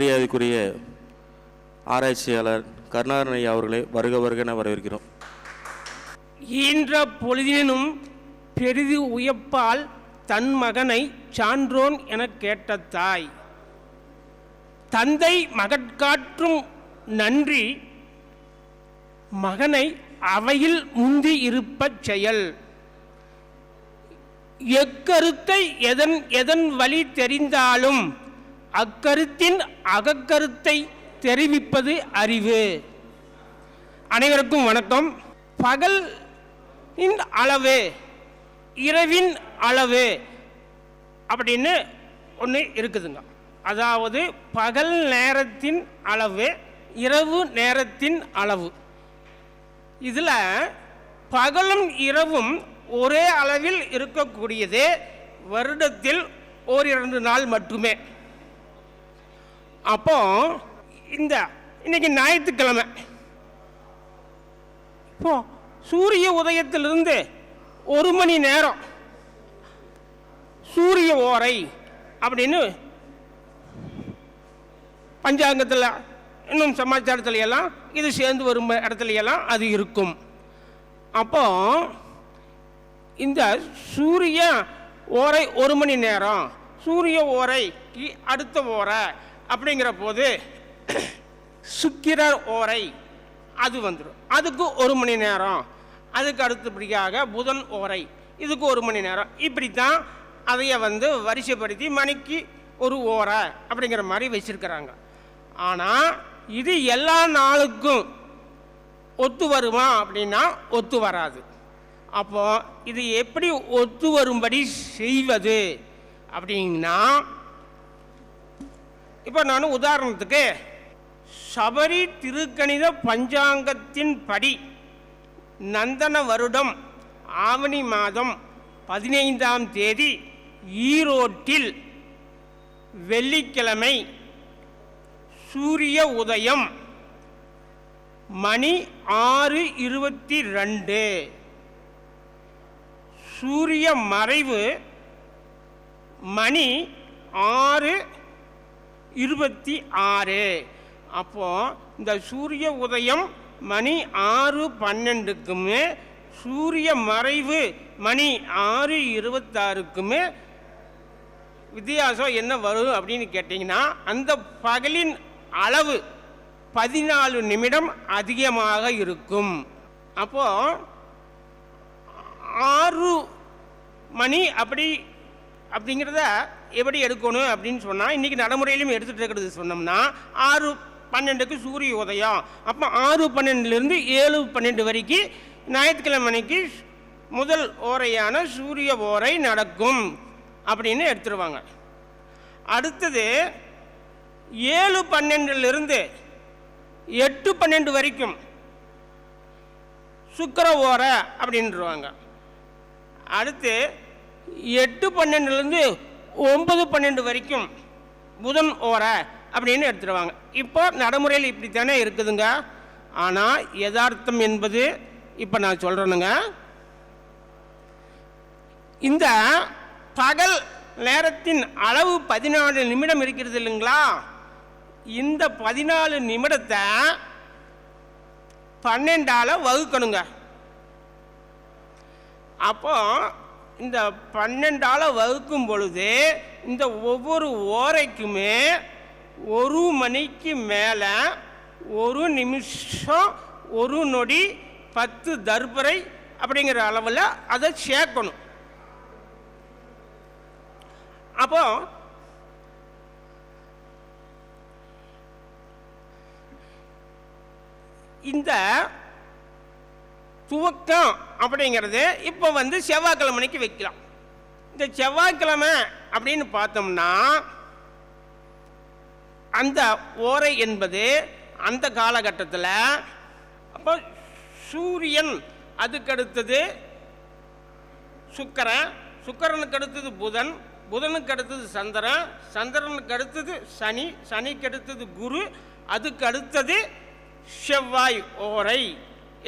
மரியாதைக்குரிய ஆராய்ச்சியாளர் கருணாகரன் ஐயா அவர்களை வருக வருகன வரவேற்கிறோம். ஈன்ற பொழுதினும் பெரிது உயப்பால் தன் மகனை சான்றோன் எனக் கேட்ட தாய். தந்தை மகட்காற்றும் நன்றி மகனை அவையில் முந்தி இருப்பச் செயல். எக்கருத்தை எதன் எதன் வழி தெரிந்தாலும் அக்கருத்தின் அகக்கருத்தை தெரிவிப்பது அறிவு. அனைவருக்கும் வணக்கம். பகல் இன் அளவு இரவின் அளவு அப்படின்னு ஒன்று இருக்குதுங்க. அதாவது பகல் நேரத்தின் அளவு இரவு நேரத்தின் அளவு. இதில் பகலும் இரவும் ஒரே அளவில் இருக்கக்கூடியது வருடத்தில் ஓரிரண்டு நாள் மட்டுமே. அப்போ இந்த இன்னைக்கு ஞாயிற்றுக்கிழமை. இப்போ சூரிய உதயத்திலிருந்து ஒரு மணி நேரம் சூரிய ஓரை அப்படின்னு பஞ்சாங்கத்தில் இன்னும் சமாச்சாரத்துல எல்லாம் இது சேர்ந்து வரும் இடத்துல எல்லாம் அது இருக்கும். அப்போ இந்த சூரிய ஓரை ஒரு மணி நேரம் சூரிய ஓரைக்கு அடுத்த ஓரை அப்படிங்கிற போது சுக்கிரர் ஓரை அது வந்துடும் அதுக்கு ஒரு மணி நேரம். அதுக்கு அடுத்தபடியாக புதன் ஓரை. இதுக்கு ஒரு மணி நேரம். இப்படித்தான் அதையை வந்து வரிசைப்படுத்தி மணிக்கு ஒரு ஓரை அப்படிங்கிற மாதிரி வச்சிருக்கிறாங்க. ஆனால் இது எல்லா நாளுக்கும் ஒத்து வருமா அப்படின்னா ஒத்து வராது. அப்போ இது எப்படி ஒத்து வரும்படி செய்வது அப்படின்னா இப்போ நான் உதாரணத்துக்கு சபரி திருக்கணித பஞ்சாங்கத்தின் படி நந்தன வருடம் ஆவணி மாதம் பதினைந்தாம் தேதி ஈரோட்டில் வெள்ளிக்கிழமை சூரிய உதயம் மணி ஆறு இருபத்தி ரெண்டு. சூரிய மறைவு மணி ஆறு இருபத்தி ஆறு. அப்போது இந்த சூரிய உதயம் மணி ஆறு பன்னெண்டுக்குமே சூரிய மறைவு மணி ஆறு இருபத்தாறுக்குமே வித்தியாசம் என்ன வரும் அப்படின்னு கேட்டிங்கன்னா அந்த பகலின் அளவு பதினாலு நிமிடம் அதிகமாக இருக்கும். அப்போது ஆறு மணி அப்படி அப்படிங்கிறத எப்படி எடுக்கணும் அப்படின்னு சொன்னால் இன்றைக்கி நடைமுறையிலும் எடுத்துகிட்டு இருக்கிறது சொன்னோம்னா ஆறு பன்னெண்டுக்கு சூரிய உதயம். அப்போ ஆறு பன்னெண்டுலேருந்து ஏழு பன்னெண்டு வரைக்கும் ஞாயிற்றுக்கிழமை அன்னைக்கு முதல் ஓரையான சூரிய ஓரை நடக்கும் அப்படின்னு எடுத்துருவாங்க. அடுத்தது ஏழு பன்னெண்டுலேருந்து எட்டு பன்னெண்டு வரைக்கும் சுக்கர ஓரை அப்படின்ட்டுருவாங்க அடுத்து எட்டு பன்னெண்டுலேருந்து ஒன்பது பன்னெண்டு வரைக்கும் புதன் ஓரை அப்படின்னு எடுத்துருவாங்க. இப்போ நடைமுறையில் இப்படித்தானே இருக்குதுங்க. ஆனால் யதார்த்தம் என்பது இப்போ நான் சொல்கிறேனுங்க இந்த பகல் நேரத்தின் அளவு பதினாலு நிமிடம் இருக்கிறது இல்லைங்களா? இந்த பதினாலு நிமிடத்தை பன்னெண்டால் வகுக்கணுங்க. அப்போ இந்த பன்னெண்டால் வகுக்கும் பொழுது இந்த ஒவ்வொரு ஓரைக்குமே ஒரு மணிக்கு மேலே ஒரு நிமிஷம் ஒரு நொடி பத்து தர்பரை அப்படிங்கிற அளவில் அதை சேர்க்கணும். அப்போ இந்த துவக்கம் அப்படிங்கிறது இப்போ வந்து செவ்வாய்க்கிழமைக்கு வைக்கலாம். இந்த செவ்வாய்க்கிழமை அப்படின்னு பார்த்தோம்னா அந்த ஓரை என்பது அந்த காலகட்டத்தில் அப்போ சூரியன் அதுக்கடுத்தது சுக்கரன் சுக்கரனுக்கு அடுத்தது புதன் புதனுக்கு அடுத்தது சந்திரன் சந்திரனுக்கு அடுத்தது சனி சனிக்கு அடுத்தது குரு அதுக்கு அடுத்தது செவ்வாய் ஓரை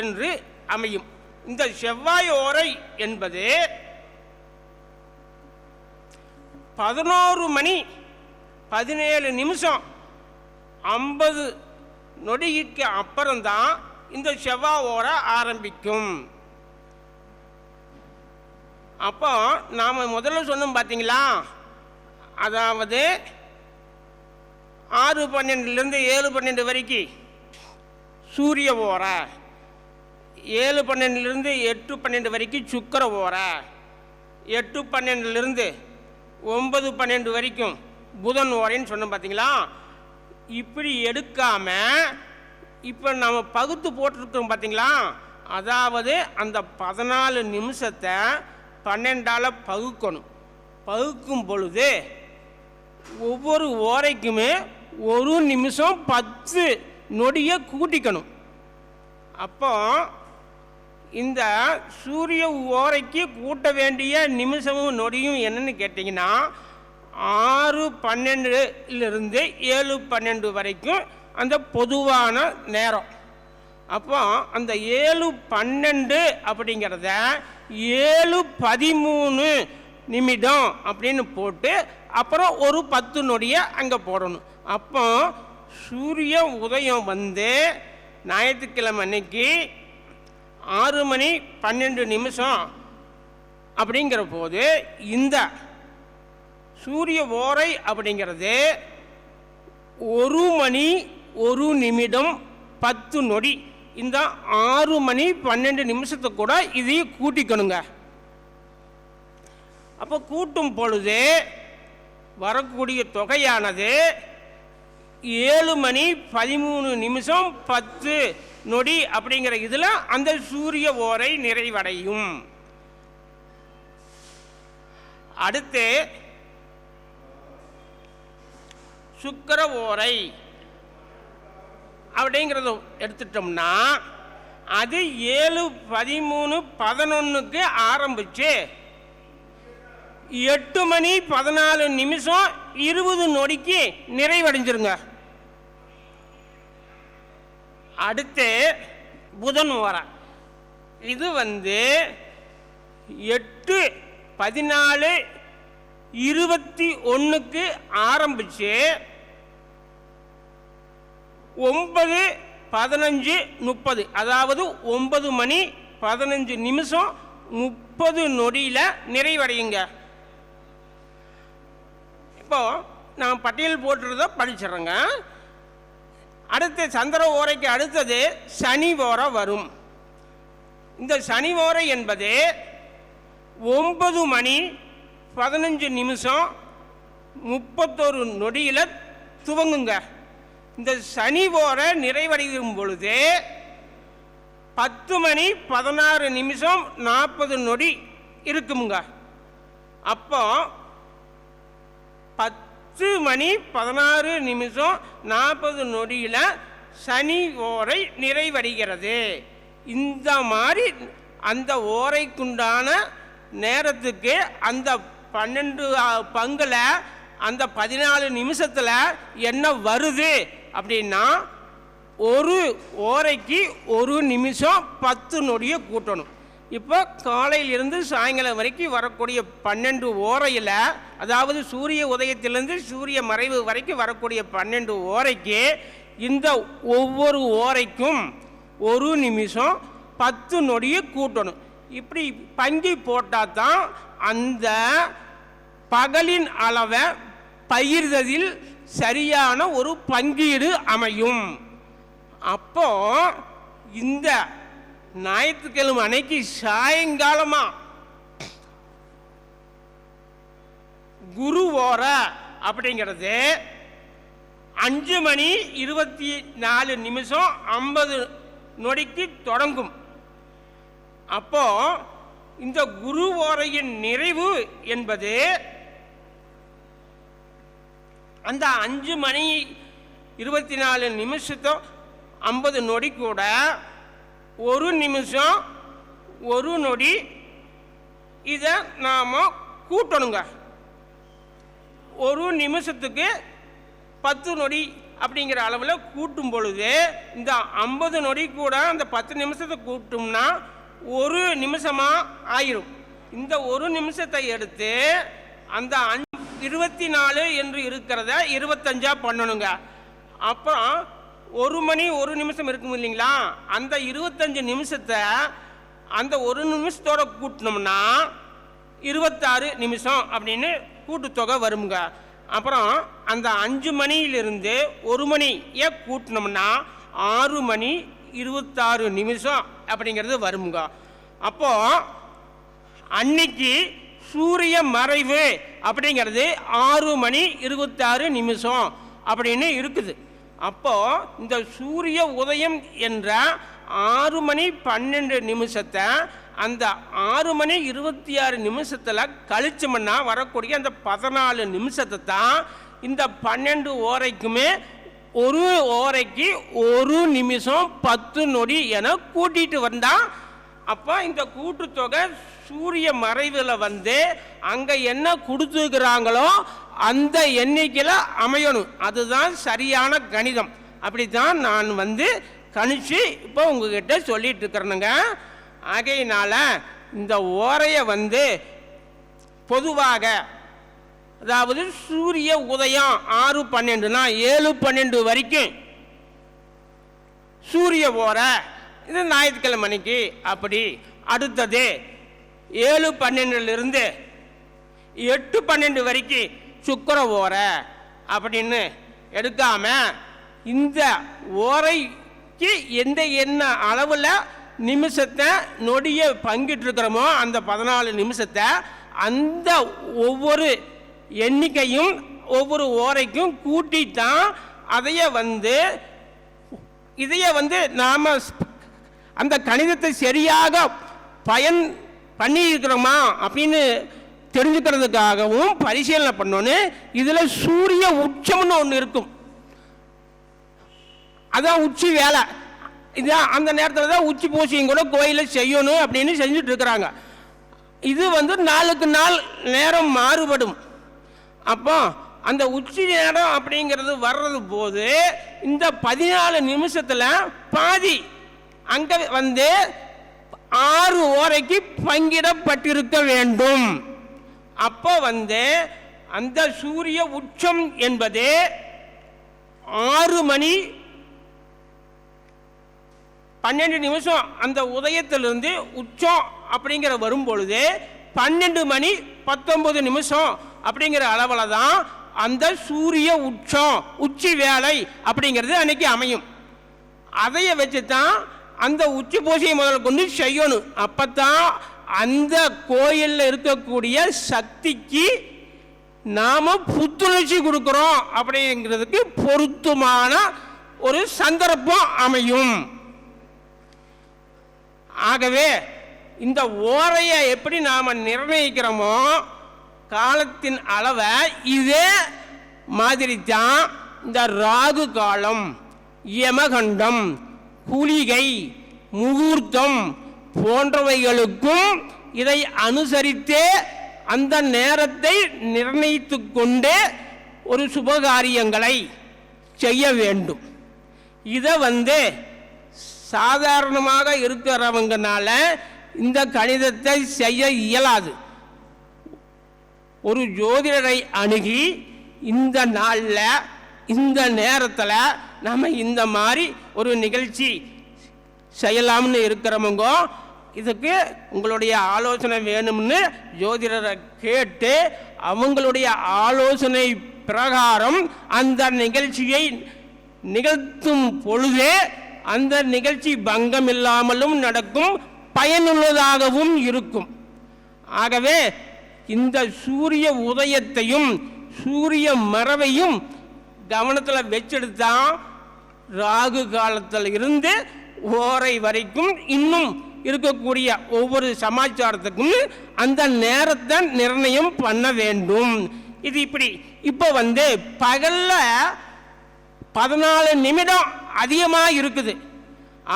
என்று அமையும். இந்த செவ்வாய் ஓரை என்பது பதினோரு மணி பதினேழு நிமிஷம் ஐம்பது நொடிக்கு அப்புறம்தான் இந்த செவ்வாய் ஓரை ஆரம்பிக்கும். அப்போ நாம் முதல்ல சொன்னோம் பார்த்தீங்களா அதாவது ஆறு பன்னெண்டுலேருந்து ஏழு பன்னெண்டு வரைக்கும் சூரிய ஓரை. ஏழு பன்னெண்டுலேருந்து எட்டு பன்னெண்டு வரைக்கும் சுக்கர ஓரை. எட்டு பன்னெண்டுலேருந்து ஒம்பது பன்னெண்டு வரைக்கும் புதன் ஓரைன்னு சொன்னோம் பார்த்தீங்களா இப்படி எடுக்காமல் இப்போ நம்ம பகுத்து போட்டிருக்கோம் பார்த்தீங்களா அதாவது அந்த பதினாலு நிமிஷத்தை பன்னெண்டால் பகுக்கணும். பகுக்கும் பொழுது ஒவ்வொரு ஓரைக்குமே ஒரு நிமிஷம் பத்து நொடியை கூட்டிக்கணும். அப்போ இந்த சூரிய ஓரைக்கு கூட்ட வேண்டிய நிமிஷமும் நொடியும் என்னன்னு கேட்டிங்கன்னா ஆறு பன்னெண்டுலேருந்து ஏழு பன்னெண்டு வரைக்கும் அந்த பொதுவான நேரம். அப்போ அந்த ஏழு பன்னெண்டு அப்படிங்கிறத ஏழு பதிமூணு நிமிடம் அப்படின்னு போட்டு அப்புறம் ஒரு பத்து நொடியை அங்கே போடணும். அப்போ சூரிய உதயம் வந்து ஞாயிற்றுக்கிழமை அன்னைக்கு ஆறு மணி பன்னெண்டு நிமிஷம் அப்படிங்கிற போது இந்த சூரிய ஓரை அப்படிங்கிறது ஒரு மணி ஒரு நிமிடம் பத்து நொடி. இந்த ஆறு மணி பன்னெண்டு நிமிஷத்தை கூட இதையும் கூட்டிக்கணுங்க. அப்போ கூட்டும் பொழுது வரக்கூடிய தொகையானது ஏழு மணி பதிமூணு நிமிஷம் பத்து நொடி அப்படிங்கிற இதில் அந்த சூரிய ஓரை நிறைவடையும். அடுத்து சுக்கர ஓரை அப்படிங்கிறத எடுத்துட்டோம்னா அது ஏழு பதிமூணு பதினொன்றுக்கு ஆரம்பிச்சு எட்டு மணி பதினாலு நிமிஷம் இருபது நொடிக்கு நிறைவடைஞ்சிருங்க. அடுத்து புதன் ஓரை இது வந்து எட்டு பதினாலு இருபத்தி ஒன்றுக்கு ஆரம்பித்து ஒன்பது பதினஞ்சு முப்பது. அதாவது ஒன்பது மணி பதினஞ்சு நிமிஷம் முப்பது நொடியில் நிறைவடையுங்க. இப்போ நான் பட்டியல் போட்டுறத படிச்சிடுறேங்க. அடுத்து சந்திர ஓரைக்கு அடுத்தது சனி ஓரை வரும். இந்த சனி ஓரை என்பது ஒன்பது மணி பதினஞ்சு நிமிஷம் முப்பத்தொரு நொடியில் துவங்குங்க. இந்த சனி ஓரை நிறைவடையும் பொழுது பத்து மணி பதினாறு நிமிஷம் நாற்பது நொடி இருக்குமுங்க. அப்போ பத்து மணி பதினாறு நிமிஷம் நாற்பது நொடியில் சனி ஓரை நிறைவடைகிறது. இந்த மாதிரி அந்த ஓரைக்குண்டான நேரத்துக்கு அந்த பன்னெண்டு பங்கில் அந்த பதினாலு நிமிஷத்தில் என்ன வருது அப்படின்னா ஒரு ஓரைக்கு ஒரு நிமிஷம் பத்து நொடியை கூட்டணும். இப்போ காலையிலிருந்து சாயங்காலம் வரைக்கும் வரக்கூடிய பன்னெண்டு ஓரையில் அதாவது சூரிய உதயத்திலிருந்து சூரிய மறைவு வரைக்கும் வரக்கூடிய பன்னெண்டு ஓரைக்கு இந்த ஒவ்வொரு ஓரைக்கும் ஒரு நிமிஷம் பத்து நொடியை கூட்டணும். இப்படி பங்கி போட்டால் தான் அந்த பகலின் அளவை பகிர்ந்ததில் சரியான ஒரு பங்கீடு அமையும். அப்போ இந்த ஞாயிற்றுக்கிழமை அன்னைக்கு சாயங்காலமா குரு ஓர அப்படிங்கிறது அஞ்சு மணி இருபத்தி நாலு நிமிஷம் ஐம்பது நொடிக்கு தொடங்கும். அப்போ இந்த குரு ஓரையின் நிறைவு என்பது அந்த அஞ்சு மணி இருபத்தி நாலு நிமிஷத்தோ ஐம்பது நொடி கூட ஒரு நிமிஷம் ஒரு நொடி. இதை நாம் கூட்டணுங்க. ஒரு நிமிஷத்துக்கு பத்து நொடி அப்படிங்கிற அளவில் கூட்டும் பொழுது இந்த ஐம்பது நொடி கூட அந்த பத்து நிமிஷத்தை கூட்டோம்னா ஒரு நிமிஷமாக ஆயிரும். இந்த ஒரு நிமிஷத்தை எடுத்து அந்த அஞ் இருபத்தி நாலு என்று இருக்கிறத இருபத்தஞ்சா பண்ணணுங்க. அப்புறம் ஒரு மணி ஒரு நிமிஷம் இருக்கும் இல்லைங்களா? அந்த இருபத்தஞ்சு நிமிஷத்தை அந்த ஒரு நிமிஷத்தோட கூட்டினோம்னா இருபத்தாறு நிமிஷம் அப்படின்னு கூட்டுத்தொகை வருங்க அப்புறம் அந்த அஞ்சு மணியிலிருந்து ஒரு மணியை கூட்டினோம்னா ஆறு மணி இருபத்தாறு நிமிஷம் அப்படிங்கிறது வருங்க அப்போது அன்னைக்கு சூரிய மறைவு அப்படிங்கிறது ஆறு மணி இருபத்தாறு நிமிஷம் அப்படின்னு இருக்குது. அப்போ இந்த சூரிய உதயம் என்ற ஆறு மணி பன்னெண்டு நிமிஷத்தை அந்த ஆறு மணி இருபத்தி ஆறு நிமிஷத்தில் கழிச்சோம்னா வரக்கூடிய அந்த பதினாலு நிமிஷத்தை தான் இந்த பன்னெண்டு ஓரைக்குமே ஒரு ஓரைக்கு ஒரு நிமிஷம் பத்து நொடி என கூட்டிகிட்டு வந்தால் அப்போ இந்த கூட்டுத்தொகை சூரிய மறைவில் வந்து அங்கே என்ன கொடுத்துருக்குறாங்களோ அந்த எண்ணிக்கையில் அமையணும். அதுதான் சரியான கணிதம். அப்படி தான் நான் வந்து கணிச்சு இப்போ உங்ககிட்ட சொல்லிட்டு இருக்கிறேனுங்க. ஆகையினால இந்த ஓரையை வந்து பொதுவாக அதாவது சூரிய உதயம் ஆறு பன்னெண்டுனா ஏழு பன்னெண்டு வரைக்கும் சூரிய ஓரை இது ஞாயிற்றுக்கிழமை மணிக்கு அப்படி அடுத்தது ஏழு பன்னெண்டுலேருந்து எட்டு பன்னெண்டு வரைக்கும் சுக்கர ஓரை அப்படின்னு எடுக்காம இந்த ஓரைக்கு எந்த என்ன அளவில் நிமிஷத்தை நொடியை பங்கிட்டுருக்கிறோமோ அந்த பதினாலு நிமிஷத்தை அந்த ஒவ்வொரு எண்ணிக்கையும் ஒவ்வொரு ஓரைக்கும் கூட்டி தான் அதைய வந்து இதைய வந்து நாம் அந்த கணிதத்தை சரியாக பயன் பண்ணியிருக்கிறோமா அப்படின்னு தெரிஞ்சுக்கிறதுக்காகவும் பரிசீலனை பண்ணோன்னு இதில் சூரிய உச்சம்னு ஒன்று இருக்கும். அதான் உச்சி வேலை. இதான் அந்த நேரத்தில் தான் உச்சி பூசியும் கூட கோயிலில் செய்யணும் அப்படின்னு செஞ்சுட்டு இருக்கிறாங்க. இது வந்து நாளுக்கு நாள் நேரம் மாறுபடும். அப்போ அந்த உச்சி நேரம் அப்படிங்கிறது வர்றது போது இந்த பதினாலு நிமிஷத்தில் பாதி அங்கே வந்து ஆறு ஓரைக்கு பங்கிடப்பட்டிருக்க வேண்டும். அப்போ வந்து அந்த சூரிய உச்சம் என்பது ஆறு மணி பன்னெண்டு நிமிஷம் அந்த உதயத்திலிருந்து உச்சம் அப்படிங்கிற வரும்பொழுது பன்னெண்டு மணி பத்தொன்பது நிமிஷம் அப்படிங்கிற அளவில் தான் அந்த சூரிய உச்சம் உச்சி வேலை அப்படிங்கிறது அன்னைக்கு அமையும். அதையை வச்சு தான் அந்த உச்சி பூசையை முதல்ல கொண்டு செய்யணும். அப்போ தான் அந்த கோயிலில் இருக்கக்கூடிய சக்திக்கு நாம் புத்துணர்ச்சி கொடுக்குறோம் அப்படிங்கிறதுக்கு பொருத்தமான ஒரு சந்தர்ப்பம் அமையும். ஆகவே இந்த ஓரையை எப்படி நாம் நிர்ணயிக்கிறோமோ காலத்தின் அளவை இதே மாதிரி தான் இந்த ராகு காலம் யமகண்டம் குளிகை முகூர்த்தம் போன்றவைகளுக்கும் இதை அனுசரித்தே அந்த நேரத்தை நிர்ணயித்து கொண்டே ஒரு சுபகாரியங்களை செய்ய வேண்டும். இதை வந்து சாதாரணமாக இருக்கிறவங்கனால இந்த கணிதத்தை செய்ய இயலாது. ஒரு ஜோதிடரை அணுகி இந்த நாளில் இந்த நேரத்தில் நம்ம இந்த மாதிரி ஒரு நிகழ்ச்சி செய்யலாம்னு இருக்கிறவங்க இதுக்கு உங்களுடைய ஆலோசனை வேணும்னு ஜோதிடரை கேட்டு அவங்களுடைய ஆலோசனை பிரகாரம் அந்த நிகழ்ச்சியை நிகழ்த்தும் பொழுதே அந்த நிகழ்ச்சி பங்கம் இல்லாமலும் நடக்கும் பயனுள்ளதாகவும் இருக்கும். ஆகவே இந்த சூரிய உதயத்தையும் சூரிய மறைவையும் கவனத்தில் வச்செடுத்தான் ராகு காலத்தில் இருந்து ஓரை வரைக்கும் இன்னும் இருக்கக்கூடிய ஒவ்வொரு சமாச்சாரத்துக்கும் அந்த நேரத்தை நிர்ணயம் பண்ண வேண்டும். இது இப்படி. இப்போ வந்து பகலில் பதினாலு நிமிடம் அதிகமாக இருக்குது.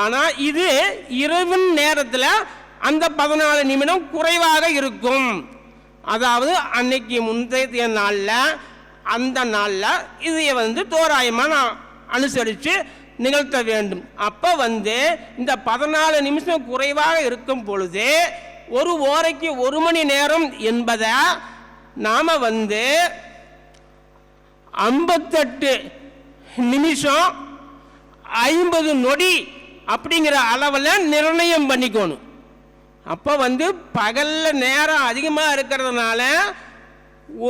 ஆனால் இது இரவின் நேரத்தில் அந்த பதினாலு நிமிடம் குறைவாக இருக்கும். அதாவது அன்னைக்கு முந்தைய நாளில் அந்த நாளில் இதை வந்து தோராயமாக நான் அனுசரித்து நிகழ்த்த வேண்டும். அப்போ வந்து இந்த பதினாலு நிமிஷம் குறைவாக இருக்கும் பொழுது ஒரு ஓரைக்கு ஒரு மணி நேரம் என்பதை நாம் வந்து ஐம்பத்தெட்டு நிமிஷம் ஐம்பது நொடி அப்படிங்கிற அளவில் நிர்ணயம் பண்ணிக்கணும். அப்போ வந்து பகலில் நேரம் அதிகமாக இருக்கிறதுனால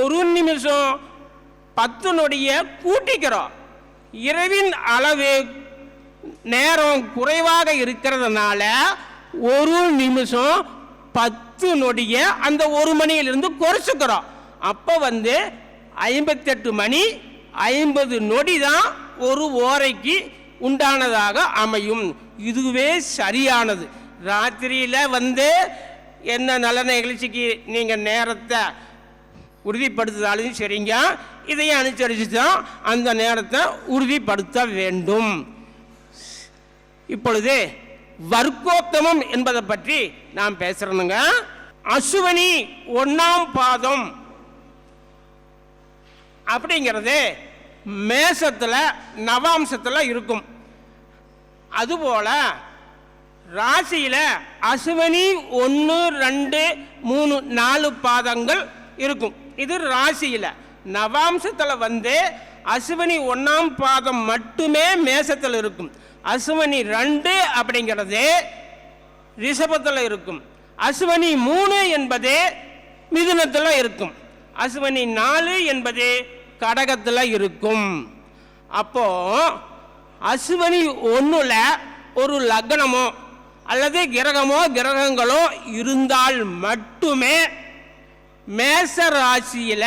ஒரு நிமிஷம் பத்து நொடியை கூட்டிக்கிறோம். இரவின் அளவு நேரம் குறைவாக இருக்கிறதுனால ஒரு நிமிஷம் பத்து நொடியை அந்த ஒரு மணியிலிருந்து குறைச்சிக்கிறோம். அப்போ வந்து ஐம்பத்தெட்டு மணி ஐம்பது நொடி தான் ஒரு ஓரைக்கு உண்டானதாக அமையும். இதுவே சரியானது. ராத்திரியில் வந்து என்ன நல்ல நிகழ்ச்சிக்கு நீங்கள் நேரத்தை உறுதிப்படுத்துதாலும் சரிங்க. இதையும் அனுசரித்து தான் அந்த நேரத்தை உறுதிப்படுத்த வேண்டும். இப்பொழுது வர்க்கோத்தமம் என்பதை பற்றி நாம் பேசுறோங்க அசுவனி ஒன்றாம் பாதம். அப்படிங்கிறது மேசத்தில் நவாம்சத்தில் இருக்கும். அதுபோல ராசியில் அசுவனி ஒன்று ரெண்டு மூணு நாலு பாதங்கள் இருக்கும். இது ராசியில். நவாம்சத்தில் வந்து அசுவனி ஒன்றாம் பாதம் மட்டுமே மேசத்தில் இருக்கும். அசுவனி ரெண்டு அப்படிங்கிறது ரிஷபத்தில் இருக்கும். அசுவனி மூணு என்பது மிதுனத்தில் இருக்கும். அசுவனி நாலு என்பது கடகத்தில் இருக்கும். அப்போ அசுவனி ஒன்றில் ஒரு லக்னமோ அல்லது கிரகமோ கிரகங்களோ இருந்தால் மட்டுமே மேச ராசியில்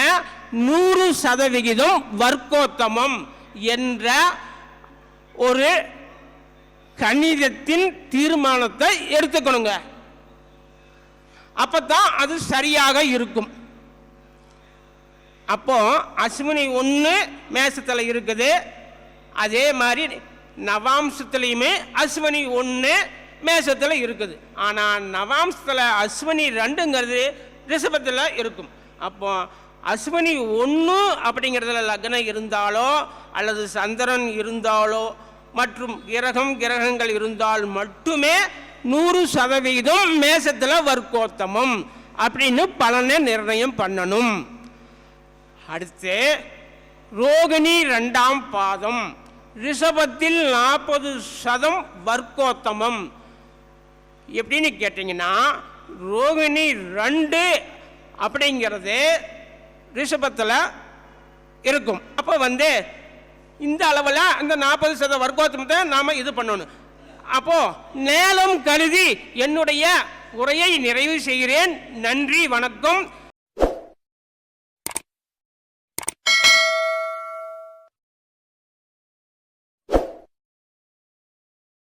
நூறு சதவிகிதம் வர்க்கோத்தமம் என்ற ஒரு கணிதத்தின் தீர்மானத்தை எடுத்துக்கணுங்க. அப்பத்தான் அது சரியாக இருக்கும். அப்போ அஸ்வினி ஒன்று மேசத்தில் இருக்குது. அதே மாதிரி நவாம்சத்துலேயுமே அஸ்வினி ஒன்று மேசத்தில் இருக்குது. ஆனால் நவாம்சத்தில் அஸ்வினி ரெண்டுங்கிறது ரிஷபத்தில் இருக்கும். அப்போ அஸ்வினி ஒன்று அப்படிங்கிறதுல லக்னம் இருந்தாலோ அல்லது சந்திரன் இருந்தாலோ மற்றும் கிரகம் கிரகங்கள் இருந்தால் மட்டுமே நூறு சதவீதம் மேசத்தில் வர்க்கோத்தமம் அப்படின்னு பலனை நிர்ணயம் பண்ணணும். அடுத்து ரோகிணி ரெண்டாம் பாதம். ரிஷபத்தில் நாற்பது சதம் வர்க்கோத்தமம். எப்படின்னு கேட்டிங்கன்னா ரோகிணி ரெண்டு அப்படிங்கிறது ரிஷபத்தில் இருக்கும். அப்போ வந்து இந்த அளவில் அந்த நாற்பது சத வர்க்கோத்தமத்தை நாம் இது பண்ணணும். அப்போது நேரம் கருதி என்னுடைய உரையை நிறைவு செய்கிறேன். நன்றி வணக்கம்.